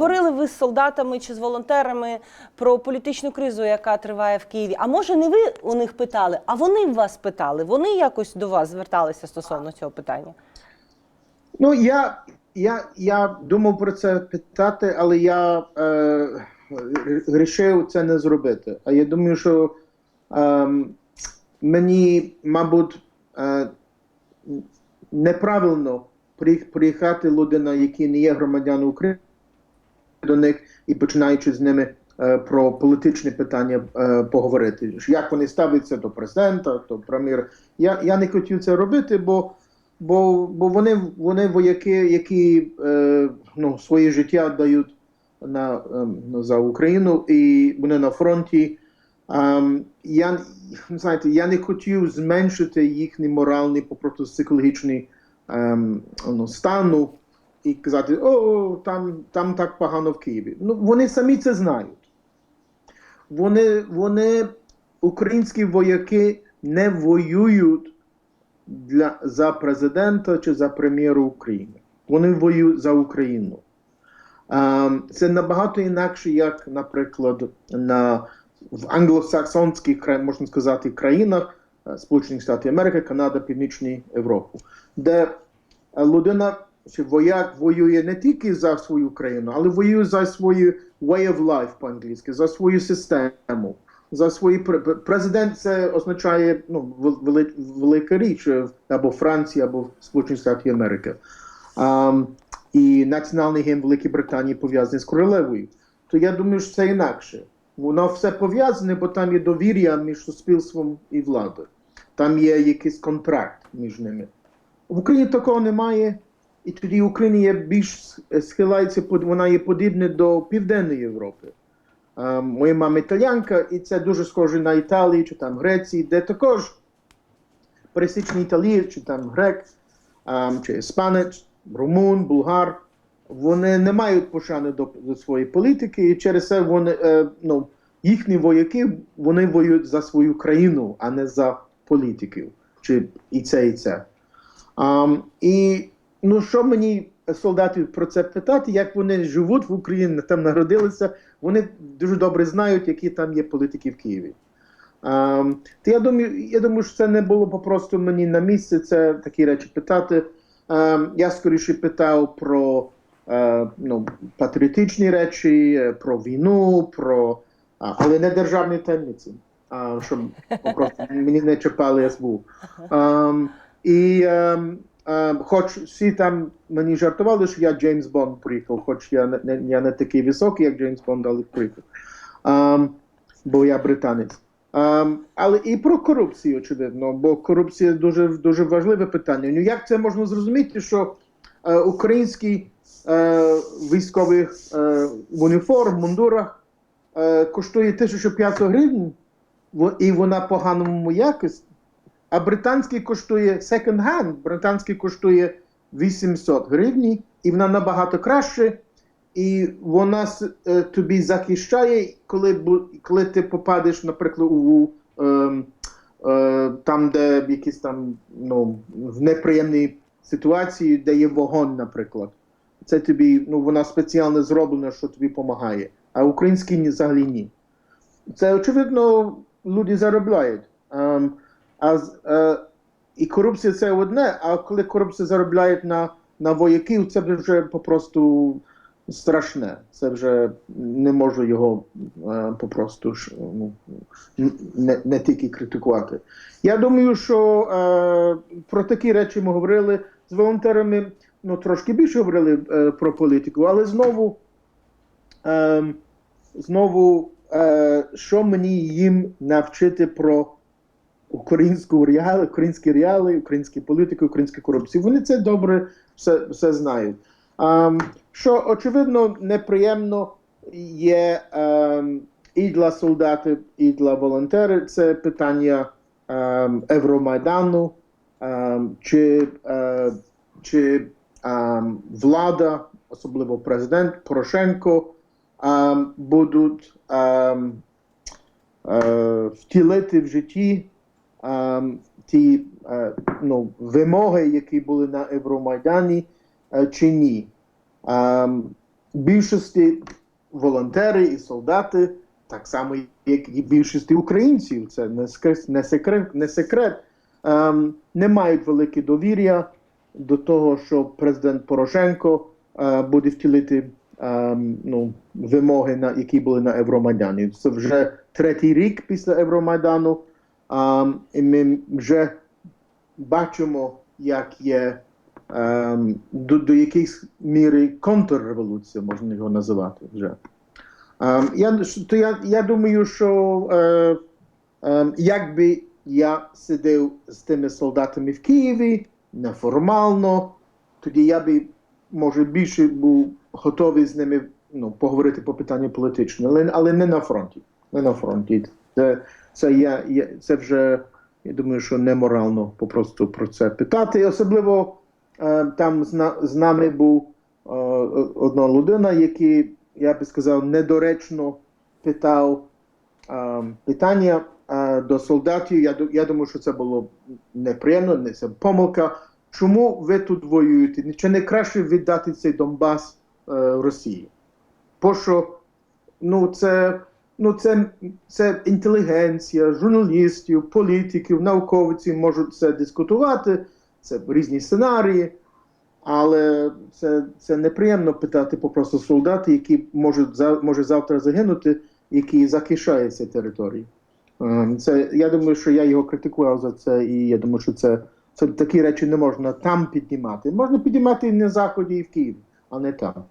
говорили ви з солдатами чи з волонтерами про політичну кризу, яка триває в Києві? А може не ви у них питали, а вони вас питали? Вони якось до вас зверталися стосовно цього питання? Ну, я, я, я думав про це питати, але я е, вирішив це не зробити. А я думаю, що е, мені, мабуть, е, неправильно приїхати людина, які не є громадяни України, до них і починаючи з ними е, про політичні питання е, поговорити. Як вони ставляться до президента, до прем'єра. Я, я не хотів це робити, бо бо, бо вони, вони вояки, які е, ну, своє життя дають на, ну, за Україну, і вони на фронті. Ем, я, знаєте, я не хотів зменшити їхній моральний, попросту психологічний ем, ну, стану і казати, о, там, там так погано в Києві. Ну, вони самі це знають. Вони, вони, українські вояки, не воюють для, за президента чи за прем'єра України. Вони воюють за Україну. Це набагато інакше, як, наприклад, на, в англосаксонських, можна сказати, країнах е, Сполучених Штатів Америки, Канада, Північна Європу, де людина чи вояк воює не тільки за свою країну, але воює за свою way of life по-англійськи, за свою систему, за свої пр- пр- президент. Це означає ну, вели- велика річ е, або Франція, або Сполучені Штати Америки. Ам, і національний гімн Великої Британії пов'язаний з королевою. То я думаю, що це інакше. Воно все пов'язане, бо там є довір'я між суспільством і владою. Там є якийсь контракт між ними. В Україні такого немає, і тоді Україна є більш схиляється, под- вона є подібна до Південної Європи. Моя мама італіянка, і це дуже схоже на Італію чи там Греції, де також пересічний італієць чи там грек, чи іспанець, румун, булгар, вони не мають пошани до, до своєї політики, і через це вони, е, ну, їхні вояки вони воюють за свою країну, а не за політиків. Чи і це, і це. Ам, і ну, що мені солдатів про це питати, як вони живуть в Україні, там народилися, вони дуже добре знають, які там є політики в Києві. Ам, то я думаю, я думаю, що це не було попросту мені на місці це такі речі питати. Ем, я скоріше питав про е, ну, патріотичні речі, про війну, про, а, але не державні таємниці, а, щоб просто мені не чіпали СБУ. Ем, і ем, ем, хоч всі там мені жартували, що я Джеймс Бонд приїхав, хоч я не, я не такий високий, як Джеймс Бонд, але приїхав. Ем, бо я британець. Ем, але і про корупцію, очевидно, бо корупція дуже дуже важливе питання. Ну як це можна зрозуміти, що е, українські е, військові е, уніформ, мундурах е, коштує 1500 гривень, і вона поганому якості, а британський коштує second-hand, британський коштує 800 гривень, і вона набагато краще, і вона е, тобі захищає, коли, коли ти попадеш, наприклад, у ем, е, там, де якісь там ну, в неприємній ситуації, де є вогонь, наприклад. Це тобі, ну, вона спеціально зроблена, що тобі допомагає. А український взагалі ні. Це очевидно, люди заробляють. Ем, а, е, і корупція це одне, а коли корупція заробляють на, на вояків, це вже попросту страшне. Це вже не можу його е, попросту ж, ну, не, не тільки критикувати. Я думаю, що е, про такі речі ми говорили з волонтерами, ну трошки більше говорили е, про політику, але знову, е, знову е, що мені їм навчити про українську реали, українські реали, українські політики, українську корупцію. Вони це добре все, все знають. Ем, що очевидно неприємно є ем, і для солдатів, і для волонтерів. Це питання ем, Евромайдану, ем, чи, е, чи ем, влада, особливо президент Порошенко, будуть е, втілити в житті ті е, ну, вимоги, які були на Евромайдані, е, чи ні. Ем, більшості волонтери і солдати, так само, як і більшості українців, це не секрет, не секрет, не, секрет ем, не мають велике довір'я до того, що президент Порошенко е, буде втілити ем, ну, вимоги, які були на Евромайдані. Це вже третій рік після Евромайдану, ем, і ми вже бачимо, як є до, до якихось міри контрреволюція, можна його називати вже. Я, то я, я думаю, що е, ем, якби я сидів з тими солдатами в Києві неформально, тоді я би, може, більше був готовий з ними ну, поговорити по питанню політичне, але, але не на фронті. Не на фронті. Це, це, я, я, це вже, я думаю, що неморально попросту про це питати. І особливо е, там з, з нами був е, одна людина, який, я би сказав, недоречно питав е, питання е, до солдатів. Я, я думаю, що це було неприємно, не це помилка. Чому ви тут воюєте? Чи не краще віддати цей Донбас е, Росії? Бо що ну, це, ну, це, це інтелігенція, журналістів, політиків, науковців можуть це дискутувати, це різні сценарії. Але це, це неприємно питати попросту солдати, які можуть за- може завтра загинути, які захищають ці території. Ем, Це, я думаю, що я його критикував за це, і я думаю, що це, це такі речі не можна там піднімати. Можна піднімати і на Заході, і в Києві, а не там.